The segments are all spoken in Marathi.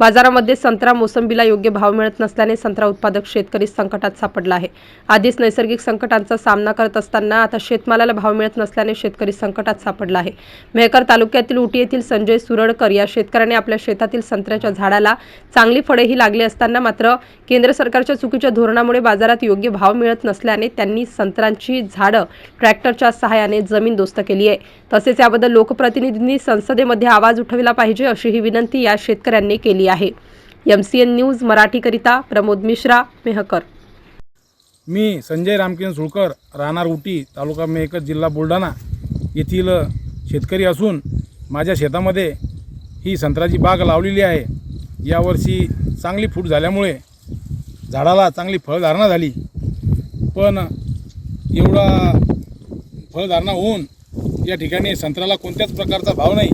बाजारामध्ये संत्रा मोसंबीला योग्य भाव मिळत नसल्याने संत्रा उत्पादक शेतकरी संकटात सापडला आहे. आधीच नैसर्गिक संकटांचा सामना करत असताना आता शेतमालाला भाव मिळत नसल्याने शेतकरी संकटात सापडला आहे. मेहकर तालुक्यातील उटी येथील संजय सुरडकर या शेतकऱ्याने आपल्या शेतातील संत्र्याच्या झाडाला चांगली फळेही लागली असताना मात्र केंद्र सरकारच्या चुकीच्या धोरणामुळे बाजारात योग्य भाव मिळत नसल्याने त्यांनी संत्र्यांची झाडं ट्रॅक्टरच्या सहाय्याने जमीन दोस्त केली आहे. तसेच याबद्दल लोकप्रतिनिधींनी संसदेमध्ये आवाज उठविला पाहिजे अशी ही विनंती या शेतकऱ्यांनी केली आहे. एम सी एन न्यूज मराठीकरिता प्रमोद मिश्रा मेहकर. मी संजय रामकिरण सुळकर राहणार उटी तालुका मेहकर जिल्हा बुलढाणा येथील शेतकरी असून माझ्या शेतामध्ये ही संत्र्याची बाग लावलेली आहे. यावर्षी चांगली फूट झाल्यामुळे झाडाला चांगली फळधारणा झाली. पण एवढा फळधारणा होऊन या ठिकाणी संत्र्याला कोणत्याच प्रकारचा भाव नाही.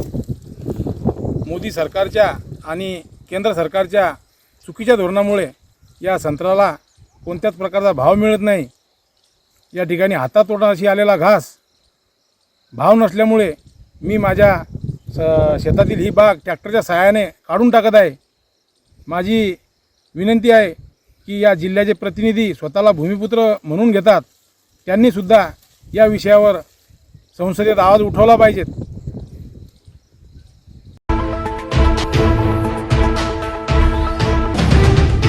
मोदी सरकारच्या आणि केंद्र सरकारच्या चुकीच्या धोरणामुळे या संत्र्याला कोणत्याच प्रकारचा भाव मिळत नाही. या ठिकाणी हातातोटाशी आलेला घास भाव नसल्यामुळे मी माझ्या स शेतातील ही बाग ट्रॅक्टरच्या सहाय्याने काढून टाकत आहे. माझी विनंती आहे की या जिल्ह्याचे प्रतिनिधी स्वतःला भूमिपुत्र म्हणून घेतात. त्यांनीसुद्धा या विषयावर संसदेत आवाज उठवला पाहिजेत.